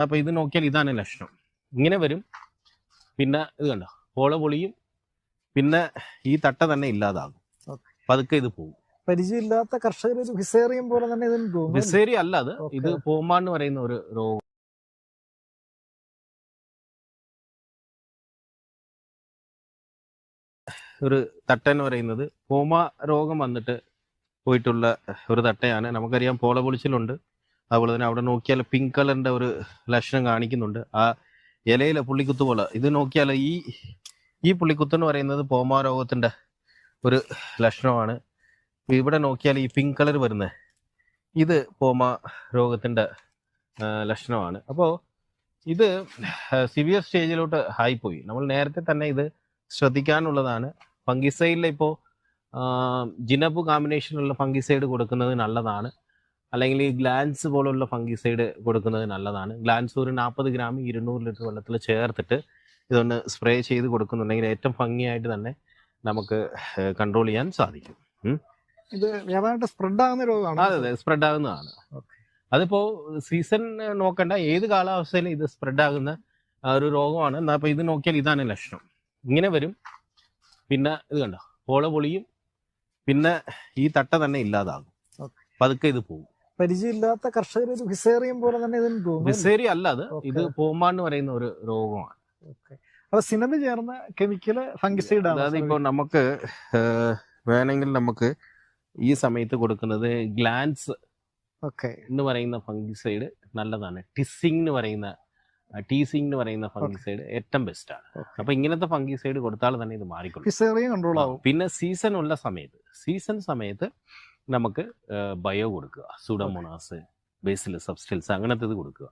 അപ്പൊ ഇത് നോക്കിയാൽ ഇതാണ് ലക്ഷണം. ഇങ്ങനെ വരും. പിന്നെ ഇത് കണ്ടോ? പോള പൊളിയും. പിന്നെ ഈ തട്ട തന്നെ ഇല്ലാതാകും. പതുക്കെ ഇത് പോകും. പരിചയമില്ലാത്ത കർഷകർ ഒരു പോലെ തന്നെ ഇതിന് പോകും അല്ല? അത്. ഇത് പോമാന്ന് പറയുന്ന ഒരു രോഗം. ഒരു തട്ട എന്ന് പറയുന്നത്. പോമ രോഗം വന്നിട്ട് പോയിട്ടുള്ള ഒരു തട്ടയാണ്. നമുക്കറിയാം പോള പൊളിച്ചിലുണ്ട്. അതുപോലെ തന്നെ അവിടെ നോക്കിയാൽ പിങ്ക് കളറിന്റെ ഒരു ലക്ഷണം കാണിക്കുന്നുണ്ട്. ആ ഇലയിലെ പുള്ളിക്കുത്ത് പോലെ. ഇത് നോക്കിയാൽ ഈ ഈ പുള്ളിക്കുത്ത് എന്ന് പറയുന്നത് പോമാ രോഗത്തിന്റെ ഒരു ലക്ഷണമാണ്. ഇവിടെ നോക്കിയാൽ ഈ പിങ്ക് കളർ വരുന്നത് ഇത് പോമ രോഗത്തിന്റെ ലക്ഷണമാണ്. അപ്പോൾ ഇത് സിവിയർ സ്റ്റേജിലോട്ട് ആയിപ്പോയി. നമ്മൾ നേരത്തെ തന്നെ ഇത് ശ്രദ്ധിക്കാനുള്ളതാണ്. ഫംഗിസൈഡിൽ ഇപ്പോൾ ജിനബ് കോമ്പിനേഷനുള്ള ഫംഗിസൈഡ് കൊടുക്കുന്നത് നല്ലതാണ്. അല്ലെങ്കിൽ ഈ ഗ്ലാൻസ് പോലുള്ള ഫംഗിസൈഡ് കൊടുക്കുന്നത് നല്ലതാണ്. ഗ്ലാൻസ് ഒരു നാൽപ്പത് ഗ്രാം ഇരുന്നൂറ് ലിറ്റർ വെള്ളത്തിൽ ചേർത്തിട്ട് ഇതൊന്ന് സ്പ്രേ ചെയ്ത് കൊടുക്കുന്നുണ്ടെങ്കിൽ ഏറ്റവും ഭംഗിയായിട്ട് തന്നെ നമുക്ക് കൺട്രോൾ ചെയ്യാൻ സാധിക്കും. ഇത് വ്യാപകമായിട്ട് സ്പ്രെഡ് ആകുന്ന രോഗമാണ്? അതെ അതെ. സ്പ്രെഡ് ആകുന്നതാണ് അതിപ്പോ സീസൺ നോക്കണ്ട. ഏത് കാലാവസ്ഥയിലും ഇത് സ്പ്രെഡ് ആകുന്ന ഒരു രോഗമാണ്. എന്നാ അപ്പൊ ഇത് നോക്കിയാൽ ഇതാണ് ലക്ഷണം. ഇങ്ങനെ വരും. പിന്നെ ഇത് കണ്ടോ? പോള പൊളിയും. പിന്നെ ഈ തട്ട തന്നെ ഇല്ലാതാകും. പതുക്കെ ഇത് പോകും. പരിചയമില്ലാത്ത കർഷകർ ഒരു വിസേറിയം പോലെ തന്നെ ഇതിന് തോന്നുന്നു വിസേരി അല്ല അത്. ഇത് പോമ പറയുന്ന ഒരു രോഗമാണ്. അപ്പൊ സിനിമ ചേർന്ന കെമിക്കൽ ഫംഗിസൈഡ് അതായത് ഇപ്പോൾ ഇപ്പൊ നമുക്ക് വേണമെങ്കിൽ നമുക്ക് ഈ സമയത്ത് കൊടുക്കുന്നത് ഗ്ലാൻസ് ഓക്കെ. എന്ന് പറയുന്ന ഫംഗിസൈഡ് നല്ലതാണ്. ടിസിങ് എന്ന് പറയുന്ന ടീസിങ് എന്ന് പറയുന്ന ഫംഗിസൈഡ് ഏറ്റവും ബെസ്റ്റ് ആണ്. അപ്പൊ ഇങ്ങനത്തെ ഫംഗിസൈഡ് കൊടുത്താൽ തന്നെ ഇത് മാറിക്കൊള്ളും. കൺട്രോൾ ആവും. പിന്നെ സീസൺ ഉള്ള സമയത്ത് സീസൺ സമയത്ത് നമുക്ക് ബയോ കൊടുക്കുക. സുഡമോണാസ് ബേസിൽ സബ്സ്റ്റൻസ് അങ്ങനത്തെ കൊടുക്കുക.